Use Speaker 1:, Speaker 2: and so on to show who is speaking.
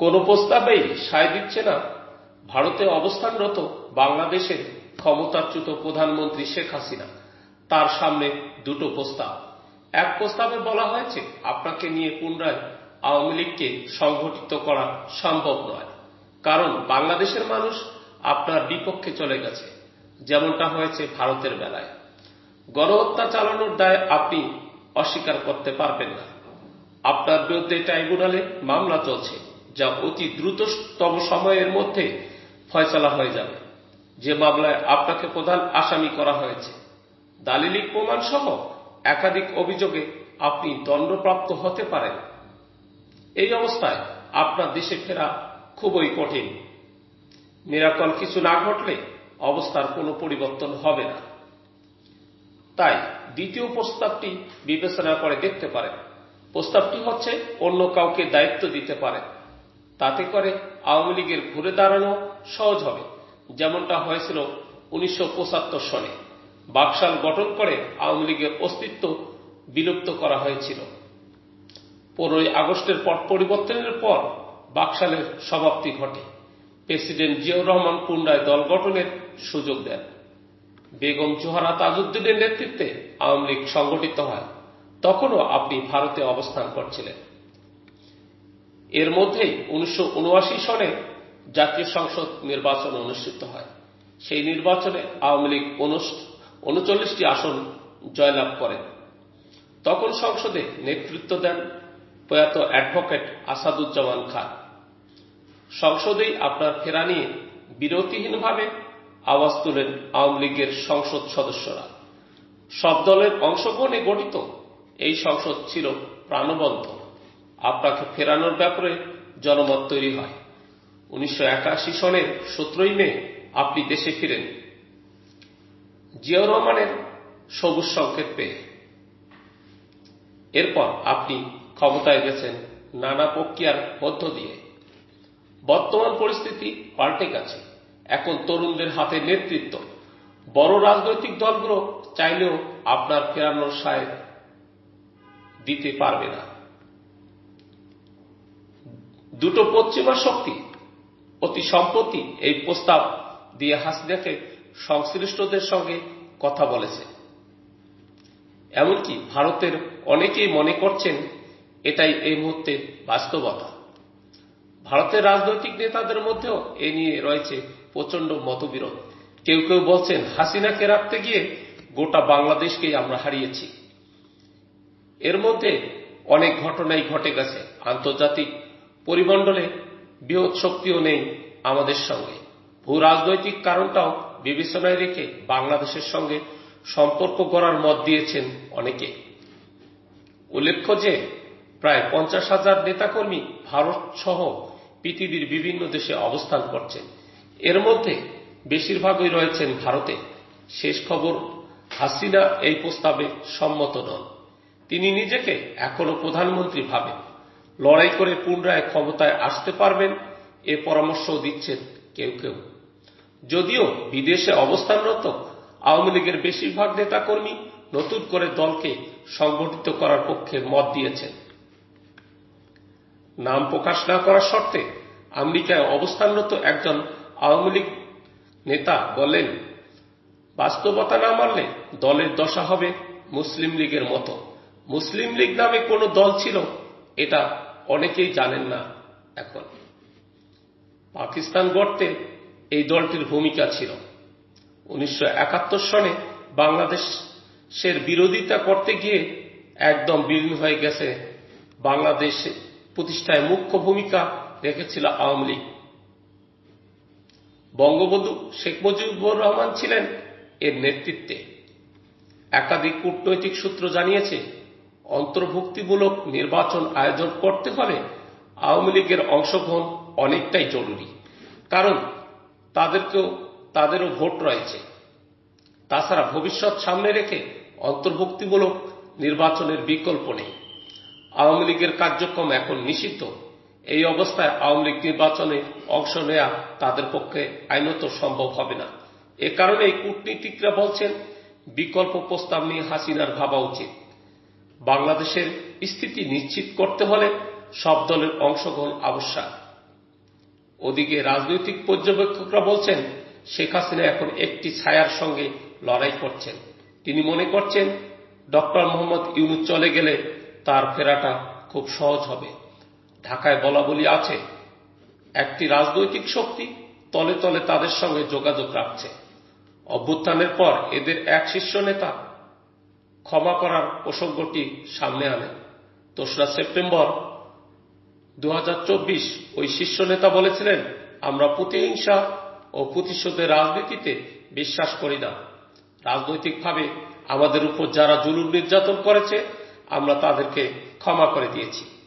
Speaker 1: কোন প্রস্তাবেই সায় দিচ্ছে না। ভারতে অবস্থানরত বাংলাদেশের ক্ষমতাচ্যুত প্রধানমন্ত্রী শেখ হাসিনা। তার সামনে দুটো প্রস্তাব। এক প্রস্তাবে বলা হয়েছে, আপনাকে নিয়ে পুনরায় আওয়ামী লীগকে সংগঠিত করা সম্ভব নয়। কারণ বাংলাদেশের মানুষ আপনার বিপক্ষে চলে গেছে, যেমনটা হয়েছে ভারতের বেলায়। গণহত্যা চালানোর দায় আপনি অস্বীকার করতে পারবেন না। আপনার বিরুদ্ধে ট্রাইব্যুনালে মামলা চলছে। যা অতি দ্রুততম সময়ের মধ্যে ফয়সলা হয়ে যাবে। যে মামলায় আপনাকে প্রধান আসামি করা হয়েছে, দালিলিক প্রমাণ সহ একাধিক অভিযোগে আপনি দণ্ডপ্রাপ্ত হতে পারেন। এই অবস্থায় আপনার দেশে ফেরা খুবই কঠিন। নিরাকল কিছু না ঘটলে অবস্থার কোনো পরিবর্তন হবে না। তাই দ্বিতীয় প্রস্তাবটি বিবেচনা করে দেখতে পারেন। প্রস্তাবটি হচ্ছে অন্য কাউকে দায়িত্ব দিতে পারে তাতে করে আওয়ামী লীগের ঘুরে দাঁড়ানো সহজ হবে। যেমনটা হয়েছিল উনিশশো সনে। বাকশাল গঠন করে আওয়ামী লীগের অস্তিত্ব বিলুপ্ত করা হয়েছিল। পনেরোই আগস্টের পট পরিবর্তনের পর বাকশালের সমাপ্তি ঘটে। প্রেসিডেন্ট জিয়াউর রহমান পুন্ডায় দল গঠনের সুযোগ দেন। বেগম জোহারা তাজউদ্দিনের নেতৃত্বে আওয়ামী লীগ সংগঠিত হয়। তখনও আপনি ভারতে অবস্থান করছিলেন। এর মধ্যে উনিশশো উনআশি সনে জাতীয় সংসদ নির্বাচন অনুষ্ঠিত হয়। সেই নির্বাচনে আওয়ামী লীগ উনচল্লিশটি আসন জয়লাভ করেন তখন সংসদে নেতৃত্ব দেন প্রয়াত অ্যাডভোকেট আসাদুজ্জামান খান। সংসদেই আপনার ফেরা নিয়ে বিরতিহীনভাবে আওয়াজ তোলেন আওয়ামী লীগের সংসদ সদস্যরা। সব দলের অংশগ্রহণে গঠিত এই সংসদ ছিল প্রাণবন্ত। আপনাকে ফেরানোর ব্যাপারে জনমত তৈরি হয়। উনিশশো সনের সতেরোই মে আপনি দেশে ফিরেন। জিয়াউর রহমানের সবুজ সংকেত পেয়ে। এরপর আপনি ক্ষমতায় গেছেন নানা প্রক্রিয়ার মধ্য দিয়ে। বর্তমান পরিস্থিতি পাল্টে গেছে। এখন তরুণদের হাতে নেতৃত্ব। বড় রাজনৈতিক দলগুলো চাইলেও আপনার ফেরানোর সায় দিতে পারবে না। দুটো পশ্চিমা শক্তি, অতি সম্প্রতি এই প্রস্তাব দিয়ে হাসিনাকে সংশ্লিষ্টদের সঙ্গে কথা বলেছে। এমনকি ভারতের অনেকেই মনে করছেন এটাই এই মুহূর্তে বাস্তবতা। ভারতের রাজনৈতিক নেতাদের মধ্যেও এ নিয়ে রয়েছে প্রচণ্ড মতবিরোধ। কেউ কেউ বলছেন, হাসিনাকে রাখতে গিয়ে গোটা বাংলাদেশকেই আমরা হারিয়েছি। এর মধ্যে অনেক ঘটনাই ঘটে গেছে। আন্তর্জাতিক পরিমণ্ডলে বৃহৎ শক্তিও নেই আমাদের সঙ্গে। ভূ রাজনৈতিক কারণটাও বিবেচনায় রেখে বাংলাদেশের সঙ্গে সম্পর্ক করার মত দিয়েছেন অনেকে। উল্লেখ্য যে, প্রায় পঞ্চাশ হাজার নেতাকর্মী ভারত সহ পৃথিবীর বিভিন্ন দেশে অবস্থান করছেন। এর মধ্যে বেশিরভাগই রয়েছেন ভারতে। শেষ খবর, হাসিনা এই প্রস্তাবে সম্মত নন। তিনি নিজেকে এখনও প্রধানমন্ত্রী ভাবেন। লড়াই করে পুনরায় ক্ষমতায় আসতে পারবেন, এ পরামর্শও দিচ্ছেন কেউ কেউ। যদিও বিদেশে অবস্থানরত আওয়ামী লীগের বেশিরভাগ নেতাকর্মী নতুন করে দলকে সংগঠিত করার পক্ষে মত দিয়েছেন। নাম প্রকাশ না করার শর্তে আমেরিকায় অবস্থানরত একজন আওয়ামী লীগ নেতা বলেন, বাস্তবতা না মানলে দলের দশা হবে মুসলিম লীগের মতো। মুসলিম লীগ নামে কোনো দল ছিল, এটা অনেকেই জানেন না এখন। পাকিস্তান গড়তে এই দলটির ভূমিকা ছিল। উনিশশো সনে বাংলাদেশের বিরোধিতা করতে গিয়ে একদম বিলীন হয়ে গেছে। বাংলাদেশ প্রতিষ্ঠায় মুখ্য ভূমিকা রেখেছিল আওয়ামী লীগ। বঙ্গবন্ধু শেখ মুজিবুর রহমান ছিলেন এর নেতৃত্বে। একাধিক কূটনৈতিক সূত্র জানিয়েছে অন্তর্ভুক্তিমূলক নির্বাচন আয়োজন করতে হলে আওয়ামী লীগের অংশগ্রহণ অনেকটাই জরুরি। কারণ তাদেরকেও, তাদেরও ভোট রয়েছে। তাছাড়া ভবিষ্যৎ সামনে রেখে অন্তর্ভুক্তিমূলক নির্বাচনের বিকল্প নেই। আওয়ামী লীগের কার্যক্রম এখন নিষিদ্ধ। এই অবস্থায় আওয়ামী লীগ নির্বাচনে অংশ নেয়া তাদের পক্ষে আইনত সম্ভব হবে না। এ কারণে কূটনীতিকরা বলছেন, বিকল্প প্রস্তাব নিয়ে হাসিনার ভাবা উচিত। বাংলাদেশের স্থিতি নিশ্চিত করতে হলে সব দলের অংশগ্রহণ আবশ্যক। ওদিকে রাজনৈতিক পর্যবেক্ষকরা বলছেন, শেখ হাসিনা এখন একটি ছায়ার সঙ্গে লড়াই করছেন। তিনি মনে করছেন, ডক্টর মোহাম্মদ ইউনুস চলে গেলে তার ফেরাটা খুব সহজ হবে। ঢাকায় বলা বলি আছে, একটি রাজনৈতিক শক্তি তলে তলে তাদের সঙ্গে যোগাযোগ রাখছে। অভ্যুত্থানের পর এদের এক শীর্ষ নেতা ক্ষমা করার প্রসঙ্গটি সামনে আনে। দোসরা সেপ্টেম্বর দু হাজার চব্বিশ ওই শীর্ষ নেতা বলেছিলেন, আমরা প্রতিহিংসা ও প্রতিশোধের রাজনীতিতে বিশ্বাস করি না। রাজনৈতিকভাবে আমাদের উপর যারা জুলুম নির্যাতন করেছে, আমরা তাদেরকে ক্ষমা করে দিয়েছি।